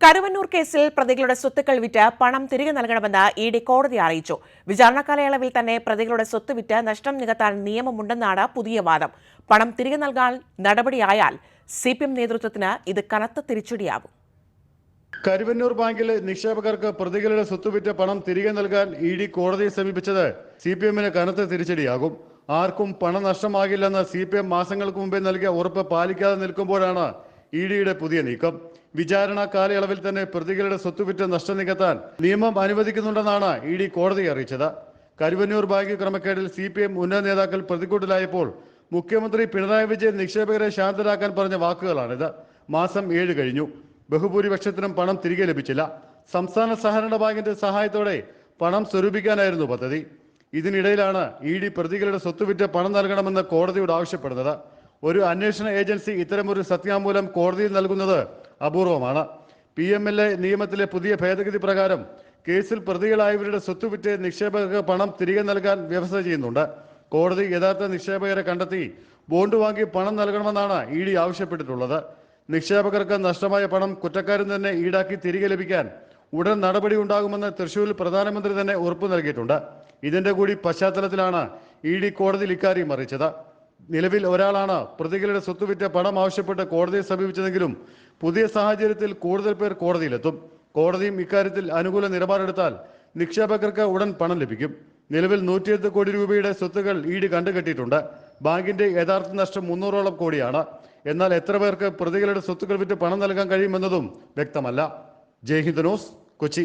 കരുവന്നൂർ കേസിൽ പ്രതികളുടെ സ്വത്തുക്കൾ വിറ്റ് പണം തിരികെ നൽകണമെന്ന് ഇ ഡി കോടതി അറിയിച്ചു. വിചാരണ കാലയളവിൽ തന്നെ പ്രതികളുടെ സ്വത്ത് വിറ്റ് നഷ്ടം നികത്താൻ നിയമമുണ്ടെന്നാണ് പുതിയ വാദം. പണം തിരികെ നൽകാൻ നടപടിയായാൽ സി പി എം നേതൃത്വത്തിന് ഇത് കനത്ത തിരിച്ചടിയാകും. കരുവന്നൂർ ബാങ്കിലെ നിക്ഷേപകർക്ക് പ്രതികളുടെ സ്വത്ത് വിറ്റ പണം തിരികെ നൽകാൻ ഇ ഡി കോടതിയെ സമീപിച്ചത് സി പി എമ്മിന് കനത്ത തിരിച്ചടിയാകും. ആർക്കും പണം നഷ്ടമാകില്ലെന്ന് സി പി എം മാസങ്ങൾക്ക് മുമ്പേ നൽകിയ ഉറപ്പ് പാലിക്കാതെ നിൽക്കുമ്പോഴാണ് ഇ ഡിയുടെ പുതിയ നീക്കം. വിചാരണ കാലയളവിൽ തന്നെ പ്രതികളുടെ സ്വത്തുവിറ്റ് നഷ്ടം നികത്താൻ നിയമം അനുവദിക്കുന്നുണ്ടെന്നാണ് ഇ ഡി കോടതിയെ അറിയിച്ചത്. കരുവന്നൂർ ബാങ്ക് ക്രമക്കേടിൽ സി പി എം ഉന്നത നേതാക്കൾ പ്രതിക്കൂട്ടിലായപ്പോൾ മുഖ്യമന്ത്രി പിണറായി വിജയൻ നിക്ഷേപകരെ ശാന്തരാക്കാൻ പറഞ്ഞ വാക്കുകളാണിത്. മാസം ഏഴ് കഴിഞ്ഞു. ബഹുഭൂരിപക്ഷത്തിനും പണം തിരികെ ലഭിച്ചില്ല. സംസ്ഥാന സഹകരണ ബാങ്കിന്റെ സഹായത്തോടെ പണം സ്വരൂപിക്കാനായിരുന്നു പദ്ധതി. ഇതിനിടയിലാണ് ഇ ഡി പ്രതികളുടെ സ്വത്തുവിറ്റ് പണം നൽകണമെന്ന് കോടതിയോട് ആവശ്യപ്പെടുന്നത്. ഒരു അന്വേഷണ ഏജൻസി ഇത്തരമൊരു സത്യാമൂലം കോടതിയിൽ നൽകുന്നത് അപൂർവമാണ്. പി എം എൽ എ നിയമത്തിലെ പുതിയ ഭേദഗതി പ്രകാരം കേസിൽ പ്രതികളായവരുടെ സ്വത്ത് വിറ്റ് നിക്ഷേപകർക്ക് പണം തിരികെ നൽകാൻ വ്യവസ്ഥ ചെയ്യുന്നുണ്ട്. കോടതി യഥാർത്ഥ നിക്ഷേപകരെ കണ്ടെത്തി ബോണ്ട് വാങ്ങി പണം നൽകണമെന്നാണ് ഇ ഡി ആവശ്യപ്പെട്ടിട്ടുള്ളത്. നിക്ഷേപകർക്ക് നഷ്ടമായ പണം കുറ്റക്കാരൻ തന്നെ ഈടാക്കി തിരികെ ലഭിക്കാൻ ഉടൻ നടപടി ഉണ്ടാകുമെന്ന് തൃശൂരിൽ പ്രധാനമന്ത്രി തന്നെ ഉറപ്പു നൽകിയിട്ടുണ്ട്. ഇതിന്റെ കൂടി പശ്ചാത്തലത്തിലാണ് ഇ ഡി കോടതിയിൽ ഇക്കാര്യം അറിയിച്ചത്. നിലവിൽ ഒരാളാണ് പ്രതികളുടെ സ്വത്ത് വിറ്റ പണം ആവശ്യപ്പെട്ട് കോടതിയെ സമീപിച്ചതെങ്കിലും പുതിയ സാഹചര്യത്തിൽ കൂടുതൽ പേർ കോടതിയിലെത്തും. കോടതിയും ഇക്കാര്യത്തിൽ അനുകൂല നിലപാടെടുത്താൽ നിക്ഷേപകർക്ക് ഉടൻ പണം ലഭിക്കും. നിലവിൽ നൂറ്റിയെട്ട് കോടി രൂപയുടെ സ്വത്തുകൾ ഈട് കണ്ടുകെട്ടിയിട്ടുണ്ട്. ബാങ്കിന്റെ യഥാർത്ഥ നഷ്ടം മുന്നൂറോളം കോടിയാണ്. എന്നാൽ എത്ര പേർക്ക് പ്രതികളുടെ സ്വത്തുക്കൾ വിറ്റ് പണം നൽകാൻ കഴിയുമെന്നതും വ്യക്തമല്ല. ജയ്ഹിന്ദ് ന്യൂസ് കൊച്ചി.